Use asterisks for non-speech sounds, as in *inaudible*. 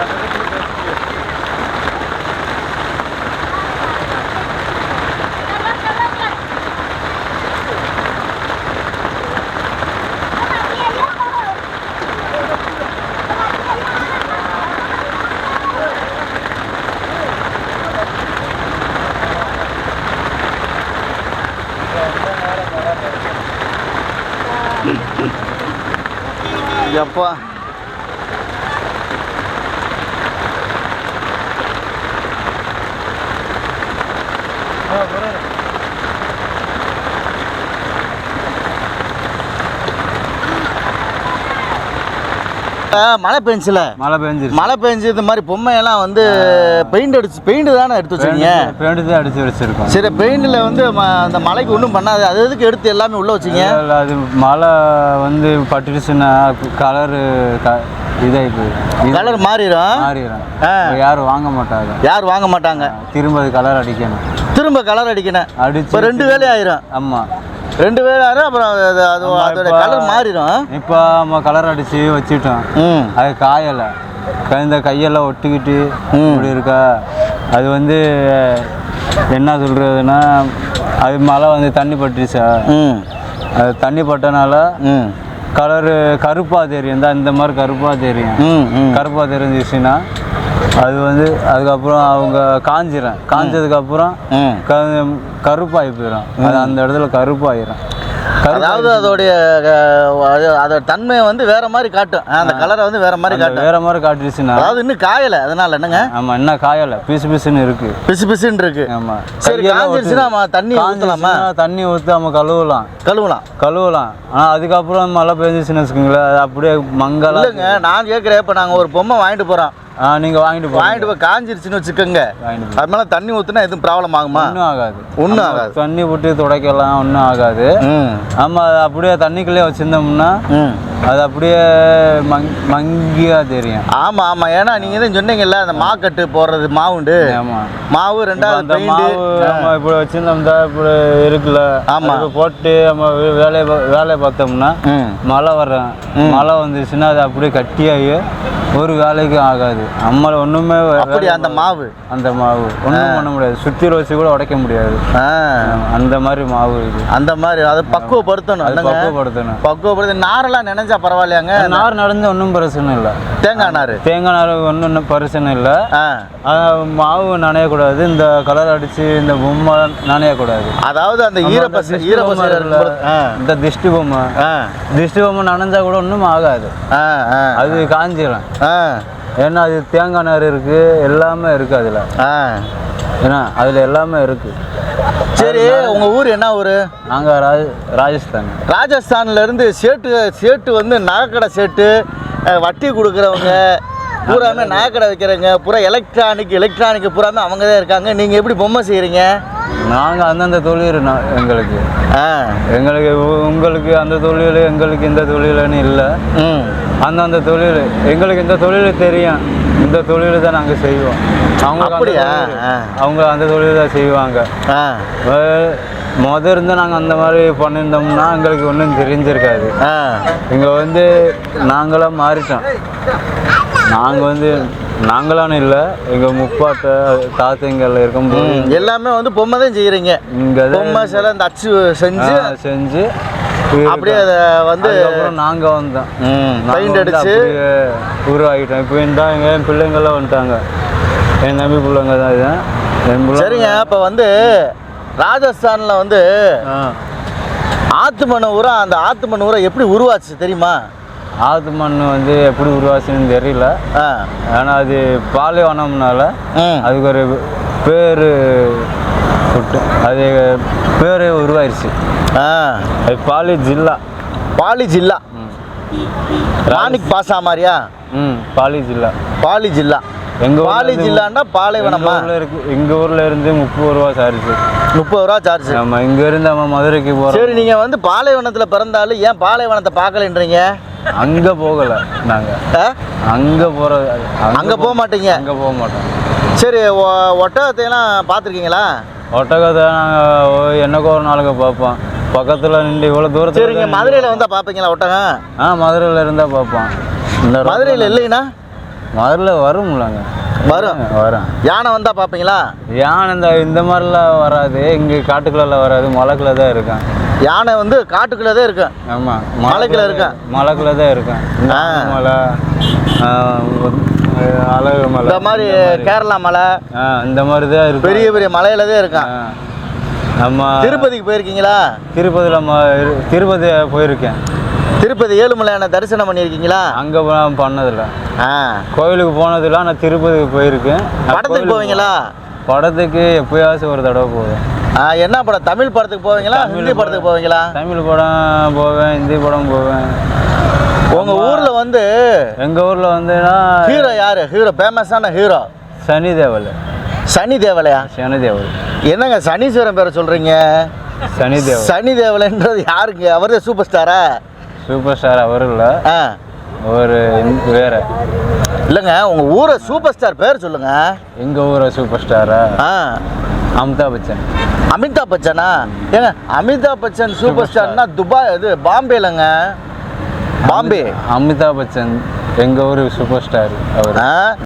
*laughs* 要不啊？மழை பெஞ்சுல. மழை பெஞ்சிருச்சு. மழை பெஞ்சு இந்த மாதிரி பொம்மையெல்லாம் வந்து பெயிண்ட் அடிச்சு பெயிண்ட் தானே எடுத்து வச்சீங்க பெயிண்ட் தான் அடிச்சு வச்சிருக்கோம். சரி பெயிண்டில் வந்து அந்த மலைக்கு ஒன்றும் பண்ணாது அது எதுக்கு எடுத்து எல்லாமே உள்ள வச்சீங்க? அது மழை வந்து பட்டுடுச்சுன்னா கலரு இதாகி போயிடும். கலர் மாறிடும். மாறிடும். யாரும் வாங்க மாட்டாங்க. யார் வாங்க மாட்டாங்க? திரும்ப கலர் அடிக்கணும். திரும்ப கலர் அடிக்கணும். அடிச்சு இப்போ ரெண்டு வேலை ஆயிரும் ஆமாம் ரெண்டு ஆயிரும் அப்புறம் அது அதோட கலர் மாறிடும். இப்போ நம்ம கலர் அடிச்சு வச்சுட்டோம். அது காயலை. இந்த கையெல்லாம் ஒட்டிக்கிட்டு. இப்படி இருக்கா? அது வந்து என்ன சொல்கிறதுனா அது மழை வந்து தண்ணி பட்டுருச்சா? ம். அது தண்ணி பட்டனால ம். கலரு கருப்பாக தெரியும். தான் இந்த மாதிரி கருப்பாக தெரியும். கருப்பாக தெரிஞ்சிச்சுன்னா அது வந்து அதுக்கப்புறம் அவங்க காஞ்சிரும் காஞ்சதுக்கப்புறம் கருப்பாகி போயிடும். அது அந்த இடத்துல கருப்பாயிரும். அதாவது அதோடைய அதோட தன்மையை வந்து வேற மாதிரி காட்டும். அந்த கலரை வந்து வேற மாதிரி காட்டும். வேற மாதிரி காட்டுச்சுன்னா அதாவது இன்னும் காயலை அதனால என்னங்க? ஆமாம் என்ன காயலை. பிசு பிசுன்னு இருக்கு. பிசு பிசுன்னு இருக்கு. ஆமாம் சரி காஞ்சிருச்சுன்னா தண்ணி ஊற்றலாமா தண்ணி ஊற்றி நம்ம கழுவலாம். கழுவலாம். கழுவலாம். ஆனால் அதுக்கப்புறம் மழை பெஞ்சிச்சுன்னு வச்சுக்கோங்களேன் அது அப்படியே மங்கலா இல்லைங்க நான் கேட்குறேன் இப்போ நாங்கள் ஒரு பொம்மை வாங்கிட்டு போகிறோம் ஆ நீங்கள் வாங்கிட்டு வாங்கிட்டு போய் காஞ்சிருச்சுன்னு வச்சுக்கோங்க. அது மேலே தண்ணி ஊற்றுனா எதுவும் ப்ராப்ளம் ஆகுமா? ஒன்றும் ஆகாது. ஒன்றும் ஆகாது. தண்ணி விட்டு துடைக்கலாம் ஒன்றும் ஆகாது. நம்ம அப்படியே தண்ணிக்குள்ளே வச்சுருந்தோம்னா அது அப்படியே மங் மங்கியாக தெரியும். ஆமாம் ஆமாம் ஏன்னா நீங்கள் தான் சொன்னீங்கல்ல அந்த மாக்கட்டு போடுறது மாவுண்டு. ஆமாம் மாவு ரெண்டாவது அந்த மாவு நம்ம இப்படி வச்சுருந்தோம்னா இப்படி இருக்குல்ல. ஆமா. அதுக்கு போட்டு நம்ம வேலையை வேலையை பார்த்தோம்னா மழை வரும் மழை வந்துச்சுன்னா அது அப்படியே கட்டியாகி ஒரு வேலைக்கும் ஆகாது. நம்மளை ஒன்றுமே அப்படி அந்த மாவு? அந்த மாவு. ஒன்றும் பண்ண முடியாது. சுற்றி வச்சு கூட உடைக்க முடியாது. அந்த மாதிரி மாவு இது. அந்த மாதிரி அதை பக்குவப்படுத்தணும். பக்குவப்படுத்தணும். பக்குவப்படுத்தி நாரெல்லாம் நினைஞ்சா பரவாயில்லையாங்க? நார் நடந்து ஒன்றும் பிரச்சனை இல்லை. தேங்காய் நார்? தேங்காய் நார் ஒன்றும் பிரச்சனை இல்லை. மாவு நனையக்கூடாது. இந்த கலர் அடித்து இந்த பொம்மை நனையக்கூடாது. அதாவது அந்த ஈரப்பசை ஈரப்பசை இந்த திஷ்டி பொம்மை. திஷ்டி பொம்மை நனைஞ்சா கூட ஒன்றும் ஆகாது. அது காஞ்சிடும் ஏன்னா அது தேங்காய் நார் இருக்குது எல்லாமே இருக்குது அதில். ஏன்னா அதில் எல்லாமே இருக்குது சரி உங்க ஊர் என்ன ஊர்? நாங்கள் ராஜ ராஜஸ்தான். ராஜஸ்தான்ல இருந்து சேட்டு சேட்டு வந்து நகைக்கடை சேட்டு வட்டி கொடுக்குறவங்க பூராமே நகைக்கடை வைக்கிறவங்க பூரா எலக்ட்ரானிக் எலக்ட்ரானிக் பூராமே அவங்க தான் இருக்காங்க. நீங்க எப்படி பொம்மை செய்றீங்க? நாங்கள் அந்தந்த தொழில் எங்களுக்கு. ஆ. எங்களுக்கு உங்களுக்கு அந்த தொழில் எங்களுக்கு இந்த தொழில்னு இல்லை. ம். அந்தந்த தொழில் எங்களுக்கு இந்த தொழில் தெரியும். இந்த தொழில் தான் நாங்கள் செய்வோம். அவங்க அப்படியா? அவங்க அந்த தொழில் தான் செய்வாங்க. ஆ. வே- முத இருந்து நாங்கள் அந்த மாதிரி பண்ணியிருந்தோம்னா எங்களுக்கு ஒன்றும் தெரிஞ்சிருக்காது. இங்கே வந்து நாங்களாம் மாறிட்டோம். நாங்கள் வந்து நாங்களான்னு இல்லை எங்கள் முப்பாட்டை தாத்தைங்கள் இருக்கும்போது ம், எல்லாமே வந்து பொம்மை தான் செய்கிறீங்க இங்கே பொம்மை சில இந்த அச்சு செஞ்சு செஞ்சு அப்படியே அதை வந்து நாங்கள் வந்தோம். பெயிண்ட் அடிச்சு உருவாகிட்டோம் இப்போ இந்த என் பிள்ளைங்கள்லாம் வந்துட்டாங்க. என் தம்பி பிள்ளைங்க தான் இது. சரிங்க இப்போ வந்து ராஜஸ்தானில் வந்து ஆத்து மண் ஊரா அந்த ஆத்து மண் ஊரா எப்படி உருவாச்சு தெரியுமா? ஆத்து மண் வந்து எப்படி உருவாச்சுன்னு தெரியல. ஆ. ஆனால் அது பாலைவனம்னால அதுக்கு ஒரு பேர் அது பேர் உருவாயிருச்சு. ஆ. அது பாலி ஜில்லா. பாலி ஜில்லா. ராணிக் பாசா மாதிரியா? ம் பாலி ஜில்லா. பாலி ஜில்லா. எங்கள் பாலி ஜில்லான்னா பாலைவனமா இருக்கு எங்கள் ஊரில் இருந்து முப்பது ரூபா சார்ஜ் முப்பது ரூபா சார்ஜ் நம்ம இங்க இருந்து நம்ம மதுரைக்கு போறோம். சரி நீங்க வந்து பாலைவனத்தில் பிறந்தாலும் ஏன் பாலைவனத்தை பார்க்கலன்றீங்க? அங்க போகல நாங்க? அங்க போற அங்க போக மாட்டீங்க? அங்க போக மாட்டோம். சரி ஒ- ஒட்டகத்தையெல்லாம் பார்த்துருக்கீங்களா? ஒட்டகத்தை நாங்க என்னக்கோ ஒரு நாளுக்கு பார்ப்போம். பக்கத்துல நின்று இவ்வளவு தூரத்துல சரிங்க மதுரையில் வந்தால் பார்ப்பீங்களா ஒட்டகம்? ஆ மதுரையில இருந்தா பார்ப்போம். இந்த மதுரையில் இல்லைன்னா? மதுரையில வரும்லங்க. வரும். வரும். யானை வந்தால் பார்ப்பீங்களா? யானை இந்த இந்த மாதிரிலாம் வராது. இங்க காட்டுக்குள்ள வராது. மலைக்குள்ள தான் இருக்கும். யானை வந்து காட்டுக்குள்ளே தான் இருக்கும். ஆமா மலைக்குள்ள இருக்கும். மலைக்குள்ள தான் இருக்கும். மலை அழகு மலை இந்த மாதிரி கேரளா மலை. இந்த மாதிரி தான் இருக்கும். பெரிய பெரிய மலையில தான் இருக்கும். நம்ம திருப்பதிக்கு போயிருக்கீங்களா? திருப்பதியில் திருப்பதி போயிருக்கேன். திருப்பதி ஏழுமலையான தரிசனம் பண்ணியிருக்கீங்களா? அங்கே பண்ணதில்ல. ஆ. கோவிலுக்கு போனதில்ல நான் திருப்பதிக்கு போயிருக்கேன். படத்துக்கு போவீங்களா? படத்துக்கு எப்பயாச்சும் ஒரு தடவை போவேன். ஆ, என்ன படம்? தமிழ் படத்துக்கு போவீங்களா? ஹிந்தி படத்துக்கு போவீங்களா? தமிழ் படம் போவேன் ஹிந்தி படம் போவேன். உங்க ஊர்ல வந்து எங்கள் ஊரில் வந்துன்னா ஹீரோ யாரு? ஹீரோ ஃபேமஸான ஹீரோ? சனி தேவல். சனி தேவலையா? சனி தேவல். என்னங்க சனீஸ்வரன் பேரை சொல்றீங்க? சனி தேவல். சனி தேவலைன்றது யாருங்க? அவரே சூப்பர் ஸ்டாரா சூப்பர் ஸ்டார் அவர் இல்லை ஆ ஒரு வேற. இல்லைங்க உங்க ஊரை சூப்பர் ஸ்டார் பேர் சொல்லுங்க. எங்கள் ஊரை சூப்பர் ஸ்டாரா ஆ? அமிதாப் பச்சன். அமிதாப் பச்சனா? ஏங்க அமிதாப் பச்சன் சூப்பர் ஸ்டார்னா துபாய் இது பாம்பேலங்க பாம்பே. அமிதாப் பச்சன் எங்கள் ஊர் சூப்பர் ஸ்டார் அவர்.